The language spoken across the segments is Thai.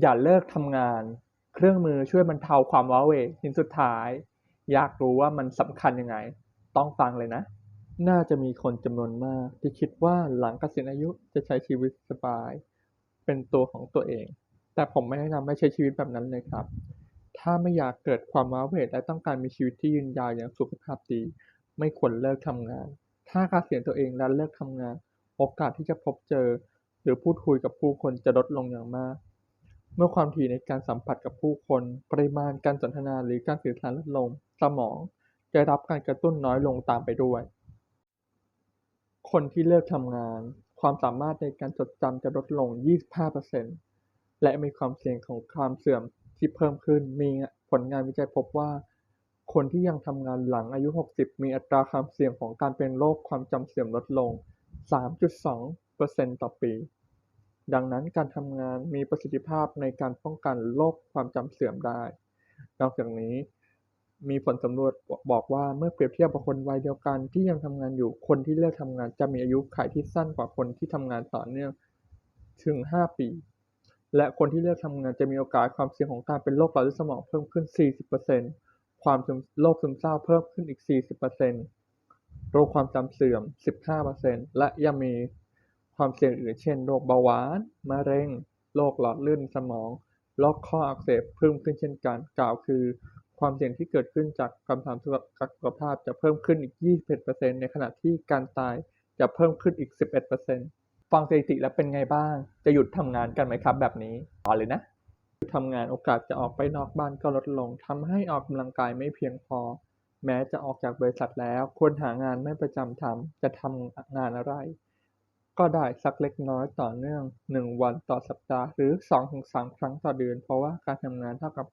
อย่าเลิกทำงาน เครื่องมือช่วยบรรเทาความว้าเหวชิ้นสุดท้าย อยากรู้ว่ามันสำคัญยังไง ต้องฟังเลยนะ น่าจะมีคนจำนวนมากที่คิดว่าหลังเกษียณอายุจะใช้ชีวิตสบาย เป็นตัวของตัวเอง แต่ผมไม่แนะนำให้ใช้ชีวิตแบบนั้นเลยครับ ถ้าไม่อยากเกิดความว้าเหวและต้องการมีชีวิตที่ยืนยาวอย่างสุขภาพดี ไม่ควรเลิกทำงาน ถ้าเกษียณตัวเองและเลิกทำงาน โอกาสที่จะพบเจอ หรือพูดคุยกับผู้คนจะลดลงอย่างมาก เมื่อความถี่ในการสัมผัสกับผู้คน ปริมาณการสนทนาหรือการสื่อสารลดลง สมองจะรับการกระตุ้นน้อยลงตามไปด้วย คนที่เลิกทำงาน ความสามารถในการจดจำจะลดลง 25%และมีความเสี่ยงของความเสื่อมที่เพิ่มขึ้น มีผลงานวิจัยพบว่า คนที่ยังทำงานหลังอายุ 60 มีอัตราความเสี่ยงของการเป็นโรคความจำเสื่อมลดลง 3.2%ต่อปี ดังนั้นการทำงานมีประสิทธิภาพในการป้องกันโรคความจำเสื่อมได้ นอกจากนี้ มีผลสำรวจบอกว่าเมื่อเปรียบเทียบกับคนวัยเดียวกันที่ยังทำงานอยู่คนที่เลิกทำงานจะมีอายุขัยที่สั้นกว่าคนที่ทำงานต่อเนื่องถึง 5 ปี และคนที่เลิกทำงานจะมีโอกาสความเสี่ยงของการเป็นโรคหลอดเลือดสมองเพิ่มขึ้น 40%ความซึมโรคซึมเศร้าเพิ่มขึ้นอีก 40%โรคความจำเสื่อม 15%และยังมี ความเสี่ยงอื่นเช่นโรคเบาหวาน มะเร็ง โรคหลอดเลือดสมองโรคข้ออักเสบเพิ่มขึ้นเช่นกัน กล่าวคือ ความเสี่ยงที่เกิดขึ้นจากคำถามสุขภาพจะเพิ่มขึ้นอีก 21%ในขณะที่การตายจะเพิ่มขึ้นอีก 11%ฟังสถิติแล้วเป็นไงบ้าง จะหยุดทำงานกันไหมครับ แบบนี้ต่อเลยนะทำงานโอกาสจะออกไปนอกบ้านก็ลดลงทำให้ออกกำลังกายไม่เพียงพอ แม้จะออกจากบริษัทแล้ว ควรหางานไม่ประจำทำจะทำงานอะไร ก็ได้สักเล็กน้อยต่อเนื่อง 1 วันต่อสัปดาห์หรือ 2-3 ครั้งต่อเดือน เพราะว่าการทำงานเท่ากับ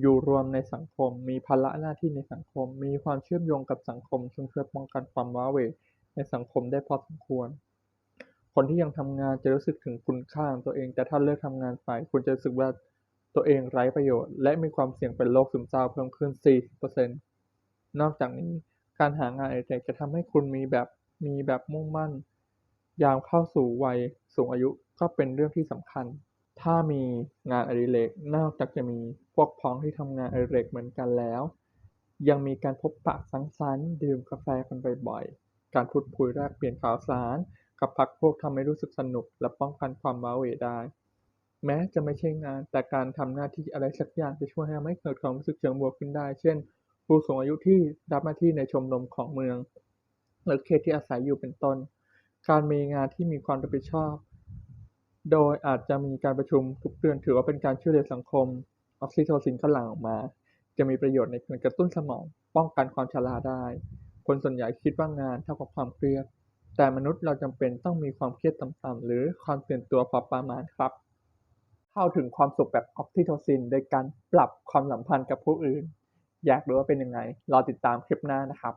อยู่รวมในสังคม มีภาระหน้าที่ในสังคม มีความเชื่อมโยงกับสังคมซึ่งช่วยป้องกันความว้าเหวในสังคมได้พอสมควร คนที่ยังทำงานจะรู้สึกถึงคุณค่าของตัวเอง แต่ถ้าเลิกทำงานไปคุณจะรู้สึกว่าตัวเองไร้ประโยชน์ และมีความเสี่ยงเป็นโรคซึมเศร้าเพิ่มขึ้น 40%นอกจากนี้ การหางานอดิเรกจะทำให้คุณมีแบบมีแบบมุ่งมั่น ยามเข้าสู่วัยสูงอายุก็เป็นเรื่องที่สำคัญ ถ้ามีงานอดิเรกนอกจากจะมีพวกพ้องที่ทำงานอดิเรกเหมือนกันแล้ว ยังมีการพบปะสังสรรค์ดื่มกาแฟกันบ่อยๆ การพูดคุยแลกเปลี่ยนข่าวสาร กับพรรคพวกทำให้รู้สึกสนุก และป้องกันความว้าเหวได้ แม้จะไม่ใช่งานแต่การทำหน้าที่อะไรสักอย่างจะช่วยให้ไม่เกิดความรู้สึกเชิงบวกขึ้นได้ เช่น ผู้สูงอายุที่รับหน้าที่ในชมรมของเมืองหรือเขตที่อาศัยอยู่เป็นต้น การมีงานที่มีความรับผิดชอบ โดยอาจจะมีการประชุมทุกเดือนถือว่าเป็นการช่วยเหลือสังคม ออกซิโทซินก็หลั่งออกมา จะมีประโยชน์ในการกระตุ้นสมอง ป้องกันความชราได้ คนส่วนใหญ่คิดว่างานเท่ากับความเครียด แต่มนุษย์เราจำเป็นต้องมีความเครียดต่ำๆหรือความตื่นตัวพอประมาณครับ เข้าถึงความสุขแบบออกซิโทซิน โดยการปรับความสัมพันธ์กับผู้อื่น อยากรู้ว่าเป็นยังไง รอติดตามคลิปหน้านะครับ